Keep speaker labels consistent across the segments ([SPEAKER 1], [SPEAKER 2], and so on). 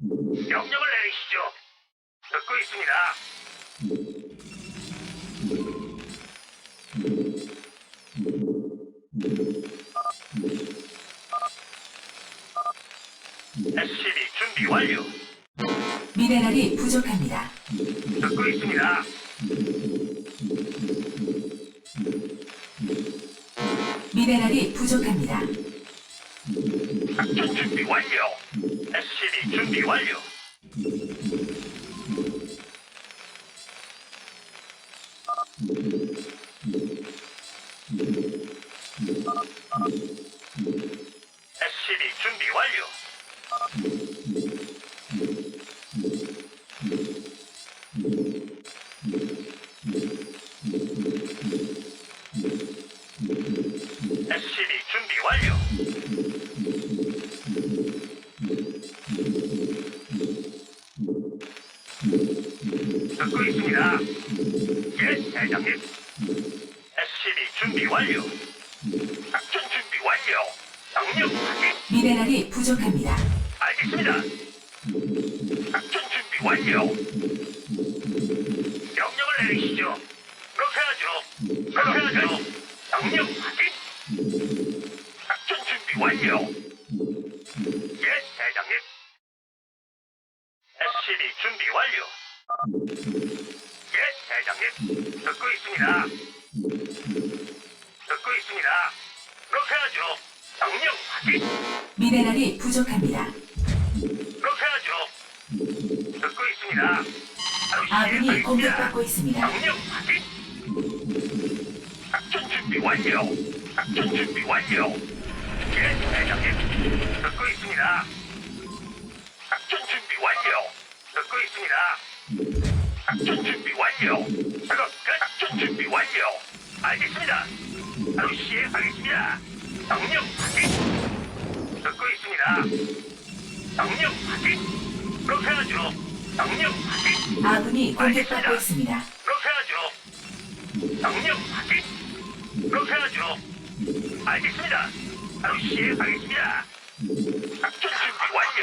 [SPEAKER 1] 명령을 내리시죠. 듣고 있습니다. SCB 준비 완료.
[SPEAKER 2] 미네랄이 부족합니다.
[SPEAKER 1] 듣고 있습니다.
[SPEAKER 2] 미네랄이 부족합니다.
[SPEAKER 1] 작전 준비 완료. SCB 준비 완료. 듣고 있습니다. 예, 대장님. SCB 준비 완료. 작전 준비 완료. 명령 확인.
[SPEAKER 2] 미네랄이 부족합니다.
[SPEAKER 1] 알겠습니다. 작전 준비 완료. 명령을 내리시죠. 그렇게 하죠. 그렇게 하죠. 명령 확인. 작전 준비 완료. 예, 대장님. 듣고 있습니다. 듣고 있습니다. 그렇게 하죠. 명령 확인.
[SPEAKER 2] 미네랄이 부족합니다.
[SPEAKER 1] 그렇게 하죠. 듣고 있습니다.
[SPEAKER 2] 아군이. 공격받고 있습니다.
[SPEAKER 1] 명령 확인. 작전 준비 완료. 작전 준비 완료. 예, 대장님. 듣고 있습니다. 작전 준비 완료. 듣고 있습니다. 작전 준비 완료. 작업 끝. 작전 준비 완료. 알겠습니다. 바로 시행하겠습니다. 명령 확인. 듣고 있습니다. 명령 확인. 그렇게 하죠. 명령 확인.
[SPEAKER 2] 아군이 공격받고 있습니다.
[SPEAKER 1] 그렇게 하죠. 명령 확인. 그렇게 하죠. 알겠습니다. 바로 시행하겠습니다. 작전 준비 완료.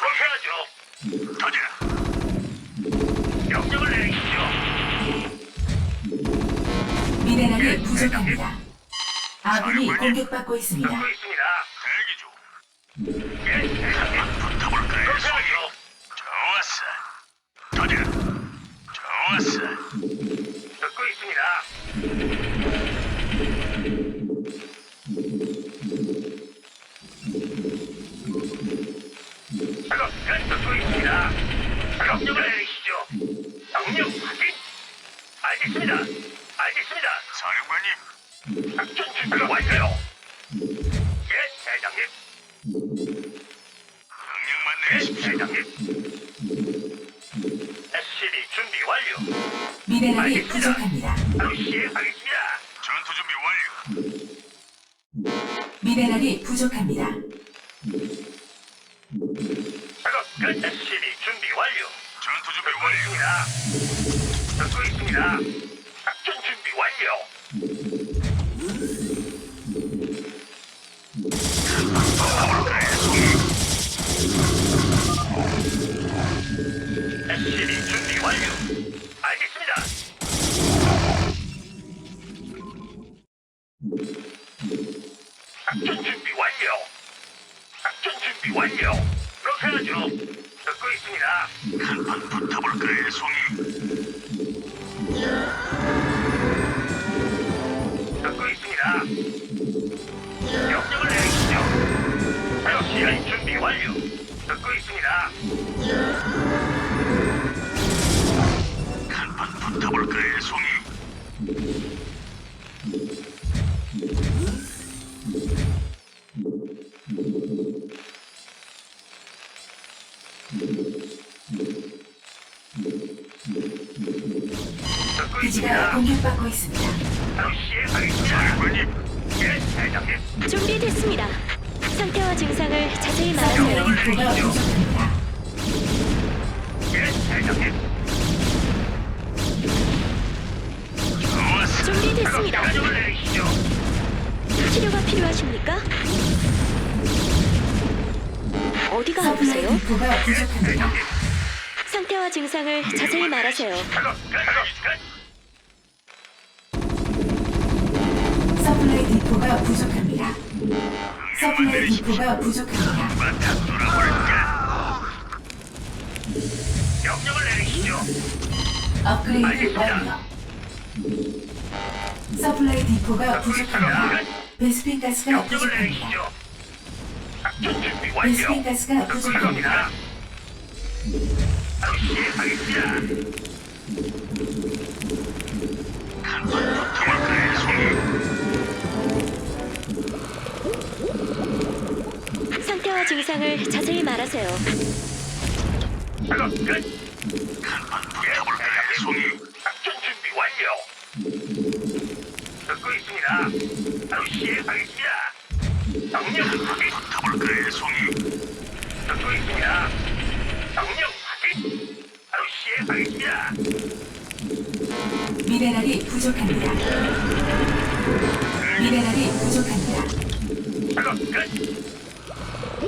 [SPEAKER 1] 그렇게 하죠. 가자.
[SPEAKER 2] 미네랄이 부족합니다. 아군이 공격받고 있습니다.
[SPEAKER 1] 듣고 있습니다. 대기 중. 예. 붙어볼까요? 하죠. 좋았어. 좋았어. 내리십시오. 대장님. SCB 준비 완료.
[SPEAKER 2] 미네랄이
[SPEAKER 1] 알겠습니다.
[SPEAKER 2] 부족합니다.
[SPEAKER 1] 바로 시행하겠습니다. 전투 준비 완료.
[SPEAKER 2] 미네랄이 부족합니다.
[SPEAKER 1] 작업 끝. SCB 준비 완료. 전투 준비 완료입니다. 듣고 있습니다. 작전 준비 완료. 그렇게 하죠. 듣고 있습니다. 한판 붙어볼까요, 송이? 듣고 있습니다. 명령을 내리시죠. SCI 준비 완료. 듣고 있습니다. 한판 붙어볼까요, 송이?
[SPEAKER 2] 공격받고 있습니다.
[SPEAKER 1] 예.
[SPEAKER 3] 준비됐습니다. 상태와 증상을 자세히
[SPEAKER 2] 서플라이
[SPEAKER 3] 말하세요.
[SPEAKER 2] 인프가 부족합니다.
[SPEAKER 1] 예.
[SPEAKER 3] 준비됐습니다. 치료가 필요하십니까? 어디가
[SPEAKER 2] 서플라이
[SPEAKER 3] 아프세요?
[SPEAKER 2] 부족합니다.
[SPEAKER 3] 상태와 증상을 자세히 말하세요.
[SPEAKER 1] 작업 끝. 끝.
[SPEAKER 2] 디포가 부족합니다. 서플라이 디포가 부족합니다.
[SPEAKER 1] 바탕 돌아볼까? 명령을 내리시죠.
[SPEAKER 2] 업그레이드 완료. 서플라이 디포가 부족합니다. 베스핀 가스가
[SPEAKER 1] 명령을
[SPEAKER 2] 부족합니다.
[SPEAKER 1] 내리시죠. 작전 준비 완료.
[SPEAKER 2] 베스핀 가스가 부족합니다.
[SPEAKER 1] 시행하겠습니다.
[SPEAKER 3] 증상을 자세히 말하세요.
[SPEAKER 1] 작업 끝. 송이? 작전 준비 완료. 듣고 있습니다. 바로 시행하겠습니다. 명령 확인. 붙어볼까요, 송이? 듣고 있습니다. 명령 확인. 바로 시행하겠습니다.
[SPEAKER 2] 미네랄이 부족합니다. 미네랄이 부족합니다.
[SPEAKER 1] 작업 끝.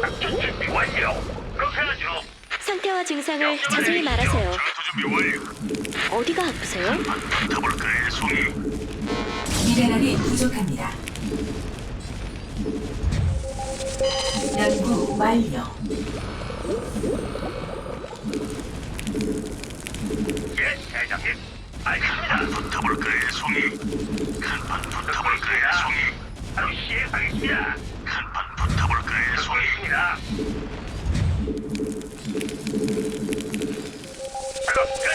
[SPEAKER 1] 작전 준비 완료. 그렇게 하죠.
[SPEAKER 3] 상태와 증상을 자세히 말하세요.
[SPEAKER 1] 전투 준비 완료.
[SPEAKER 3] 어디가 아프세요?
[SPEAKER 1] 송이?
[SPEAKER 2] 미네랄이 부족합니다. 연구 완료.
[SPEAKER 1] 예, 대장님. 알겠습니다. 붙어볼까요, 송이? 간판 붙어볼까요, 송이? 바로 시행하겠습니다. 간판 송이? 있습니다. 작업 끝.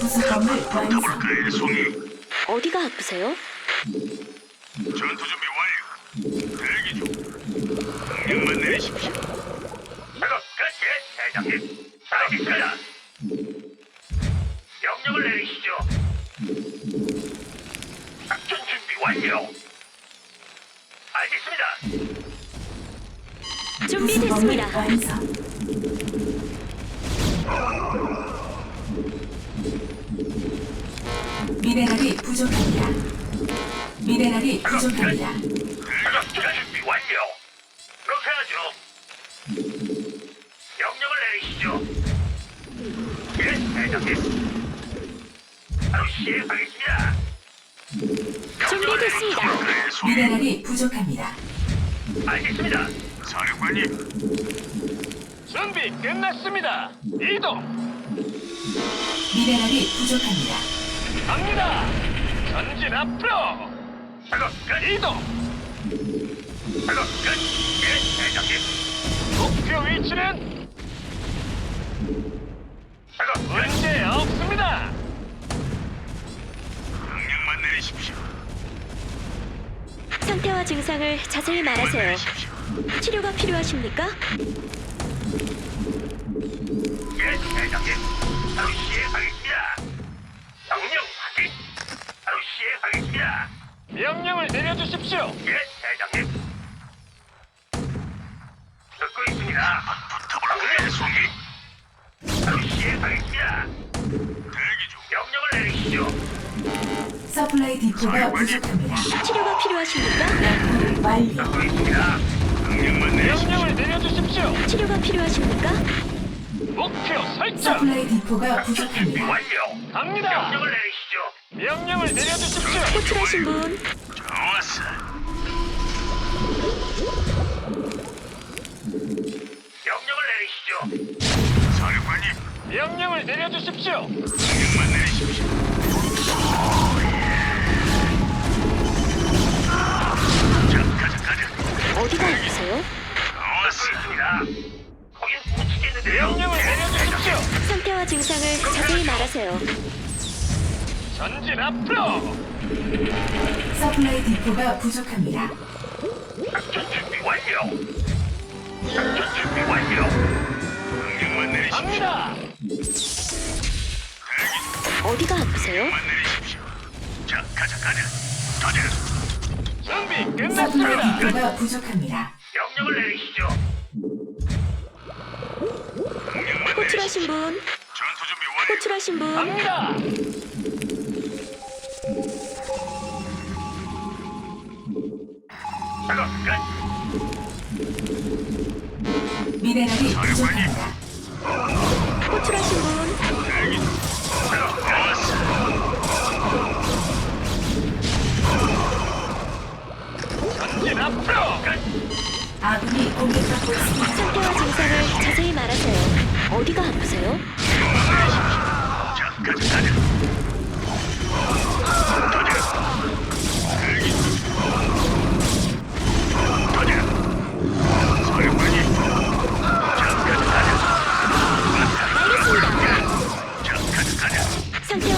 [SPEAKER 2] 부속 건물 완성.
[SPEAKER 1] 붙어볼까요, 송이?
[SPEAKER 3] 어디가 아프세요?
[SPEAKER 1] 전투 준비
[SPEAKER 2] 부족합니다. 미네랄이 부족합니다.
[SPEAKER 1] 작업 준비 완료. 그렇게 하죠. 명령을 내리시죠. 예, 대장님. 바로 시행하겠습니다.
[SPEAKER 3] 준비됐습니다.
[SPEAKER 1] 그래, 송이.
[SPEAKER 2] 미네랄이 부족합니다.
[SPEAKER 1] 알겠습니다. 사령관님.
[SPEAKER 4] 준비 끝났습니다. 이동
[SPEAKER 2] 미네랄이 부족합니다.
[SPEAKER 4] 갑니다. 전진 앞으로
[SPEAKER 1] 작업 끝.
[SPEAKER 4] 이동.
[SPEAKER 1] 작업 끝. 예, 대장님.
[SPEAKER 4] 목표 위치는
[SPEAKER 1] 작업 끝.
[SPEAKER 4] 문제 없습니다.
[SPEAKER 1] 명령만 내리십시오.
[SPEAKER 3] 상태와 증상을 자세히 말하세요.
[SPEAKER 1] 내리십시오.
[SPEAKER 3] 치료가 필요하십니까?
[SPEAKER 1] 예, 대장님. 바로 시행하겠습니다. 시행하겠습니다.
[SPEAKER 4] 명령을 내려주십시오.
[SPEAKER 1] 예, 대장님. 듣고 있습니다. 붙어볼까요, 송이? 바로 시행하겠습니다. 대기 중. 명령을 내리시죠.
[SPEAKER 2] 서플라이 디포가 부족합니다.
[SPEAKER 3] 치료가 필요하십니까?
[SPEAKER 2] 연구 완료.
[SPEAKER 1] 듣고 있습니다. 명령만 내리시죠.
[SPEAKER 4] 명령을 내려주십시오.
[SPEAKER 3] 치료가 필요하십니까?
[SPEAKER 4] 목표 설정.
[SPEAKER 2] 서플라이 디포가
[SPEAKER 1] 준비
[SPEAKER 2] 부족합니다.
[SPEAKER 1] 완료.
[SPEAKER 4] 갑니다.
[SPEAKER 1] 명령을 내리시죠.
[SPEAKER 4] 명령을 내려주십시오.
[SPEAKER 3] 호출하신 분
[SPEAKER 1] 좋았어. 명령을 내리시죠. 사령관님,
[SPEAKER 4] 명령을 내려주십시오.
[SPEAKER 1] 명령만 내리십시오. 자, 가자, 가자.
[SPEAKER 3] 어디가 아프세요?
[SPEAKER 1] 좋았습니다. 거긴 못 치겠는데요.
[SPEAKER 4] 명령을 내려주십시오.
[SPEAKER 3] 상태와 증상을 자세히 말하세요.
[SPEAKER 4] 전진 앞으로
[SPEAKER 2] 서플라이 디포가 부족합니다.
[SPEAKER 1] 작전 준비 완료. 작전 준비 완료. 명령만 내리십시오.
[SPEAKER 4] 갑니다.
[SPEAKER 3] 어디가 아프세요?
[SPEAKER 1] 명령만 내리십시오. 자, 가자, 가자. 가자.
[SPEAKER 4] 준비
[SPEAKER 2] 서플라이
[SPEAKER 4] 끝났습니다.
[SPEAKER 2] 디포가 부족합니다.
[SPEAKER 1] 명령을 내리시죠. 명령만 내리시죠.
[SPEAKER 3] 호출하신 분
[SPEAKER 1] 전투 준비 완료.
[SPEAKER 3] 호출하신 분
[SPEAKER 4] 갑니다.
[SPEAKER 2] 부족합니다.
[SPEAKER 3] 호출하신 분
[SPEAKER 1] 대기.
[SPEAKER 4] 전진 앞으로.
[SPEAKER 2] 아군이 공격받고 있습니다.
[SPEAKER 3] 상태와 증상을 자세히 말하세요. 어디가 아프세요?
[SPEAKER 1] 자, 가자, 가자.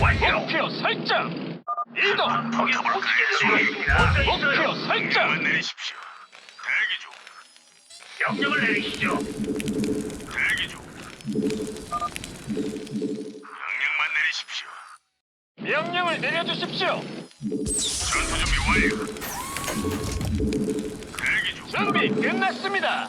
[SPEAKER 1] 완료.
[SPEAKER 4] 목표 설정. 이동.
[SPEAKER 1] 붙어볼까요, 송이?
[SPEAKER 4] 목표 설정.
[SPEAKER 1] 내리십시오. 대기 중. 명령을 내리시죠. 대기 중. 명령만 내리십시오.
[SPEAKER 4] 명령을 내려주십시오.
[SPEAKER 1] 전투 준비 완료. 대기 중.
[SPEAKER 4] 준비 끝났습니다.